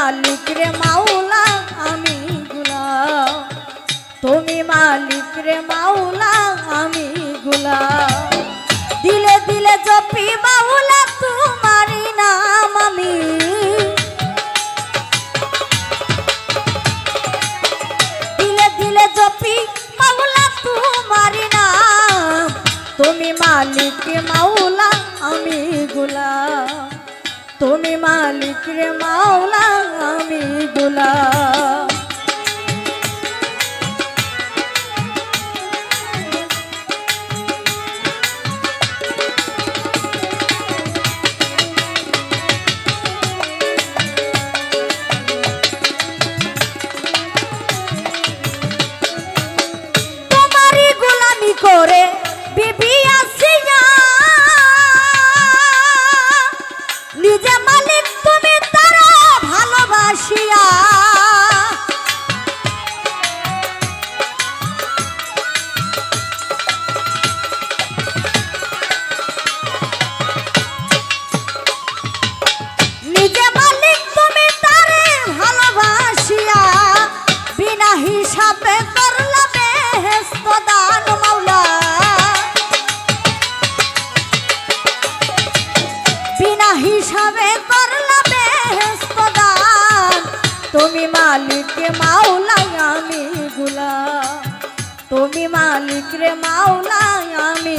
মালিক রে মাওলা আমি গুলা তুমি মালিক রে মাওলা তুমি মালিক রে মাওলা আমি গুলাম রে মাওলা আমি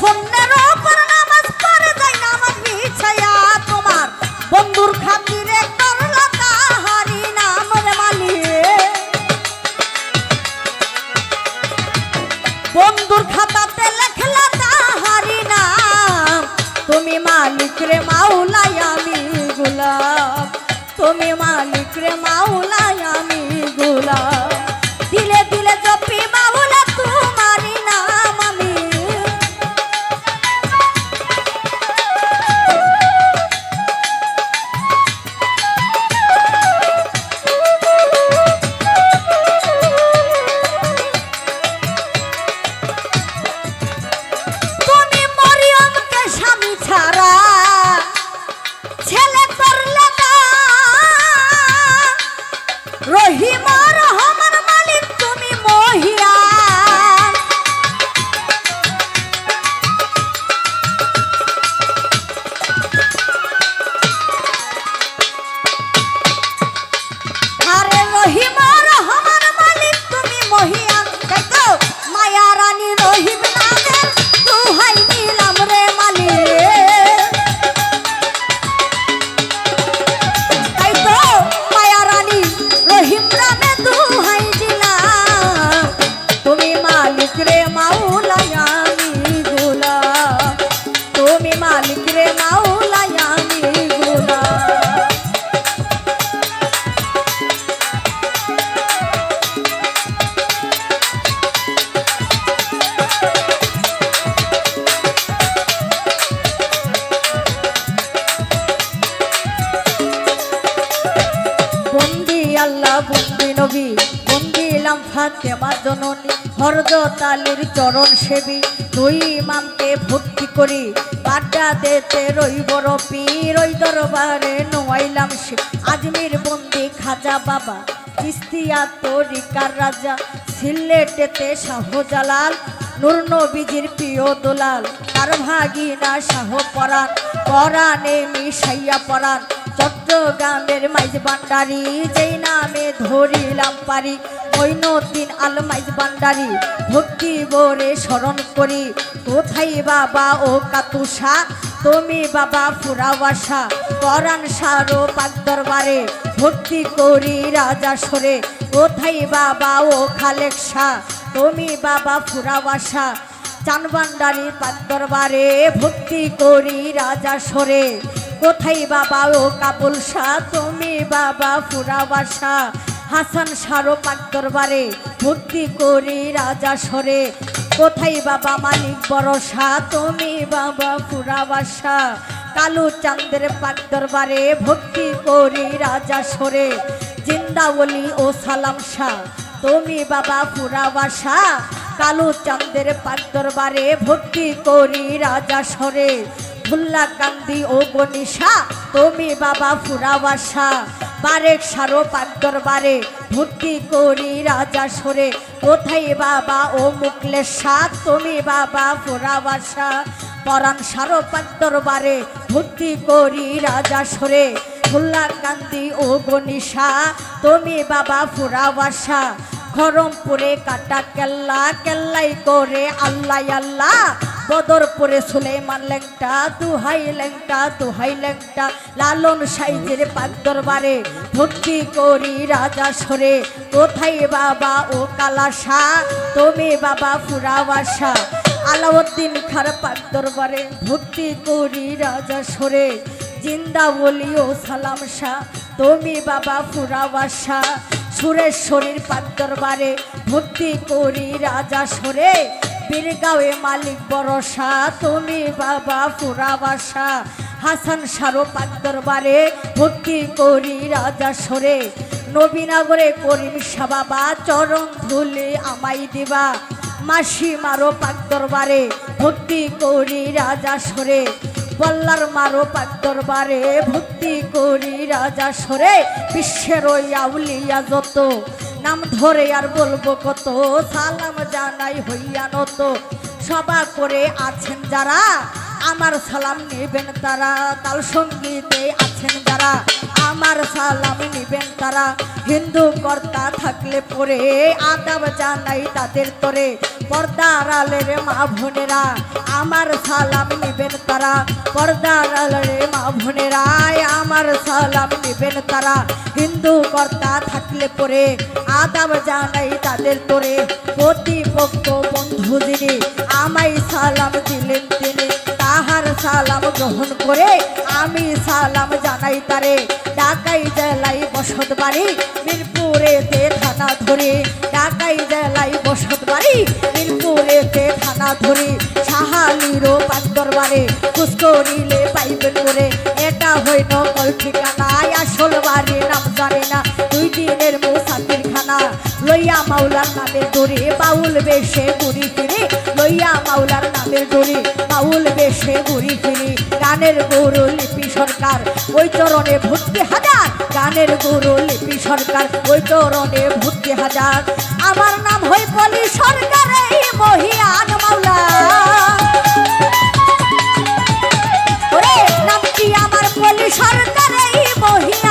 সেতে শূন্যের ওপর নামাজ খাতিরে করলা তাহারি নাম রে মালিক। বন্ধুর খাতাতে লেখলা তাহারি তুমি মালিক রে মাওলাই, আমি গোলাম। তুমি মালিক রে মাওলাই, আমি হরদতালির চরণ সেবী। ইমামকে ভক্তি করি দেতে রইব পীর ওই দরবারে নোয়াইলাম সে, আজমির বন্দি খাজা বাবা। চিস্তিয়া তরিকার রাজা, সিলেটেতে শাহজালাল। নূর নবীজির প্রিয় দোলাল, তার ভাগিনা শাহ পরাণ পরাণে মিশাইয়া পরাণ। চট্টগ্রামের মাইজ ভান্ডারি, যেই নামে ধরিলাম পারি। মৈনদ্দিন আল মাইজ ভান্ডারি, ভক্তি বরে স্মরণ করি। কোথায় বাবা ও কাতুষা তুমি বাবা ফুরাবাসা পরাণ সারো পাক দরবারে, ভক্তি করি রাজা সরে। কোথায় বাবা ও খালেক শাহ তুমি বাবা ফুরাবাসা চানবান্ডারি পাক দরবারে, ভক্তি করি রাজা সরে। কোথায় বাবা ও কাবুল শাহ? তুমি বাবা ফুরাবাসা হাসান সারো পাক দরবারে ভক্তি করি রাজা সরে। কোথায় বাবা মালিক বড় বরসা তুমি বাবা ফুরাবাসা কালু চান্দের পাক দরবারে ভক্তি করি রাজা সরে। জিন্দাওলি ও সালাম শাহ, তুমি বাবা ফুরাবাসা কালু চান্দের পাক দরবারে ভক্তি করি রাজা সরে। ভুল্লা কান্দি ও গনিশা তুমি বাবা ফুরাবাসা বারেক সারো পাক দরবারে ভক্তি করি রাজা সরে। কোথায় বাবা ও মুকলেশ, তুমি বাবা ফুরাবাসা পরাণ সারো পাক দরবারে ভক্তি করি রাজা সরে। ভুল্লা কান্দি ও গনিশা তুমি বাবা ফুরাবাসা খরমপুরে কাটা কেল্লা, কেল্লাই করে আল্লাহ আল্লাহ। বদরপুরে সুলেমান লেংটা দুহাই লেংটা দুহাই লেংটা লালন সাইজের পাক দরবারে ভক্তি করি রাজা সরে। কোথায় বাবা ও কালাসা তুমি বাবা ফুরাবাসা আলাউদ্দিন খার পাক দরবারে ভক্তি করি রাজা সরে। জিন্দা বলি ও সালাম শাহ, তুমি বাবা ফুরাবাসা সুরেশ্বরীর পাক দরবারে ভক্তি করি রাজা সরে। বীরগাঁওয়ে মালিক বরসা তুমি বাবা ফুরাবাসা হাসান সারো পাক দরবারে ভক্তি করি রাজা সরে। নবীনগরে করিম বাবা, চরণ ধুলে আমাই দিবা। মাসি মারো পাক দরবারে ভক্তি করি রাজা সরে। বল্লার মারো পাক দরবারে ভক্তি করি রাজা সরে। বিশ্বের ওই আউলিয়া যত নাম ধরে আর বলব কত সালাম জানাই হইয়া নত। সভা করে আছেন যারা, আমার সালাম নেবেন তারা, তাল সঙ্গীতে আছেন যারা, আমার সালাম নিবেন তারা। হিন্দু কর্তা থাকলে পরে আদাব জানাই তাদের তরে। পর্দার আলের মা বোনেরা, আমার সালাম নিবেন তারা। পর্দার আলের মা বোনেরা আমার সালাম নিবেন তারা। হিন্দু পরে আদাব জানাই তাদের তোরে প্রতিপক্ষ বন্ধু যিনি সালাম গ্রহণ করে আমি সালাম জানাই তারে। ডাকাই জেলাই বসত বাড়ি, মিরপুরেতে থানা ধরে। ডাকাই জেলাই বসত বাড়ি, মিরপুরেতে থানা ধরে। সাহালিরও পাক দরবারে খুশ করিলে পাইবেন করে। এটা হই নকল ঠিকানায় আসল বাড়ি নাম জানে না। দুই দিনের খানা লইয়া মাওলার নামের দড়ি বাউল বেশে ঘুরি ফিরি, লইয়া মাওলার নামের দড়ি বাউল বেশে ঘুরি ফিরি। গানের গৌর লিপি সরকার, ওই চরণে ভর্তি হাজার। গানের গৌর লিপি সরকার, ওই চরণে ভর্তি হাজার। আমার নাম হই পলি সরকার, এই মহিয়ান মাওলা। ওরে নামটি আমার পলি সরকার, এই মহিয়ান